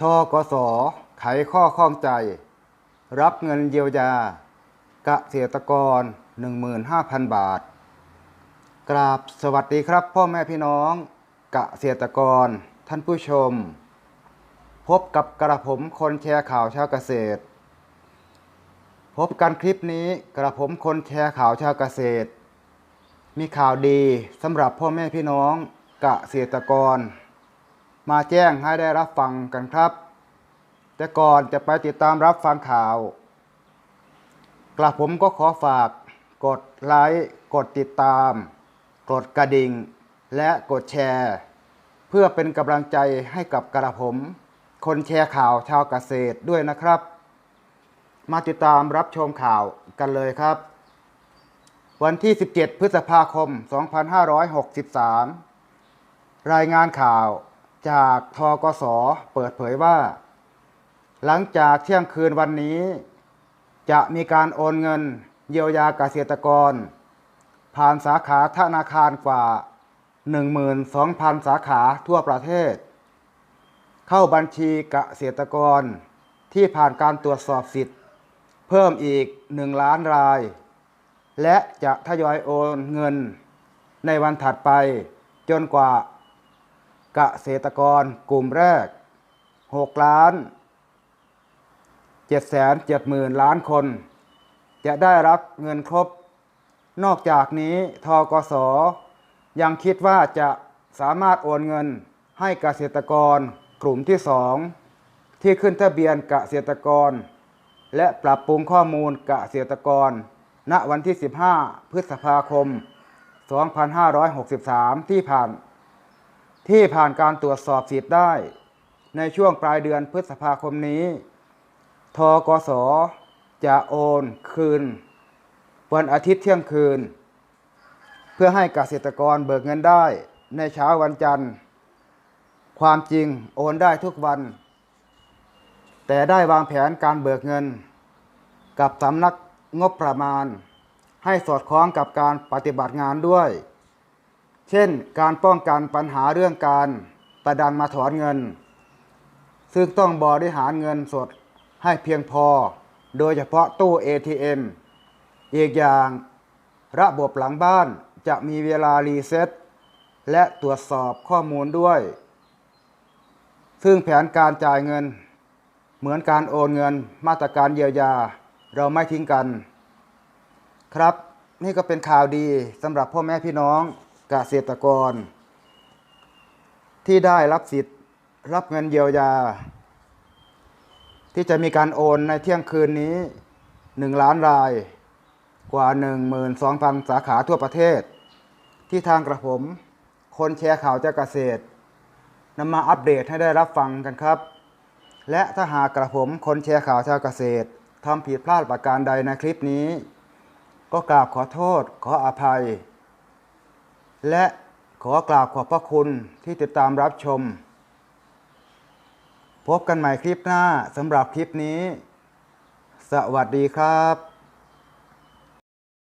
ทกสไขข้อข้องใจ รับเงินเยียวยาเกษตรกร 15,000 บาท กราบสวัสดีครับ พ่อแม่พี่น้องเกษตรกร ท่านผู้ชม พบกับกระผมคนแชร์ข่าวชาวเกษตร พบกันคลิปนี้กระผมคนแชร์ข่าวชาวเกษตร มีข่าวดีสำหรับพ่อแม่พี่น้องเกษตรกร มาแจ้งให้ได้รับฟังกันครับ แต่ก่อนจะไปติดตามรับฟังข่าว กระผมก็ขอฝากกดไลค์กดติดตาม กดกระดิ่ง และกดแชร์ เพื่อเป็นกำลังใจให้กับกระผม คนแชร์ข่าวชาวเกษตรด้วยนะครับ มาติดตามรับชมข่าวกันเลยครับ วันที่ 17 พฤษภาคม 2563 รายงานข่าว จากทกสเปิดเผยว่า หลังจากเที่ยงคืนวันนี้ จะมีการโอนเงินเยียวยาเกษตรกร ผ่านสาขาธนาคารกว่า 12,000 สาขาทั่วประเทศ เข้าบัญชีเกษตรกรที่ผ่านการตรวจสอบสิทธิ์ เพิ่มอีก 1 ล้านราย และจะทยอยโอนเงินในวันถัดไปจนกว่า เกษตรกรกลุ่มแรก 6 ล้าน7 7 0 0 0ล้านคน จะได้รับเงินครบ นอกจากนี้ทกสยังคิดว่าจะสามารถโอนเงินให้เกษตรกรกลุ่มที่2ที่ขึ้นทะเบียนเกษตรกร และปรับปรุงข้อมูลเกษตรกร ณวันที่ 15 พฤษภาคม 2563 ที่ผ่าน ที่ผ่านการตรวจสอบสิทธิ์ได้ ในช่วงปลายเดือนพฤษภาคมนี้ ทกส จะโอนคืน วันอาทิตย์เที่ยงคืน เพื่อให้เกษตรกรเบิกเงินได้ในเช้าวันจันทร์ ความจริงโอนได้ทุกวัน แต่ได้วางแผนการเบิกเงิน กับสำนักงบประมาณ ให้สอดคล้องกับการปฏิบัติงานด้วย เช่น การป้องกันปัญหาเรื่องการประดันมาถอนเงิน ซึ่งต้องบริหารเงินสดให้เพียงพอ โดยเฉพาะตู้ ATM อีกอย่างระบบหลังบ้านจะมีเวลารีเซ็ตและตรวจสอบข้อมูลด้วย ซึ่งแผนการจ่ายเงิน เหมือนการโอนเงินมาตรการเยียวยา เราไม่ทิ้งกัน ครับ นี่ก็เป็นข่าวดีสำหรับพ่อแม่พี่น้อง เกษตรกร ที่ได้รับสิทธิ์รับเงินเยียวยา ที่จะมีการโอนในเที่ยงคืนนี้ 1 ล้านรายกว่า 12,000 สาขาทั่วประเทศ ที่ทางกระผม คนแชร์ข่าวจากเกษตรนำมาอัปเดตให้ได้รับฟังกันครับ และถ้าหากกระผมคนแชร์ข่าวชาวเกษตรทำผิดพลาดประการใดในคลิปนี้ ก็กราบขอโทษขออภัย และขอกราบขอบพระคุณที่ติดตามรับชม พบกันใหม่คลิปหน้าสำหรับคลิปนี้ สวัสดีครับ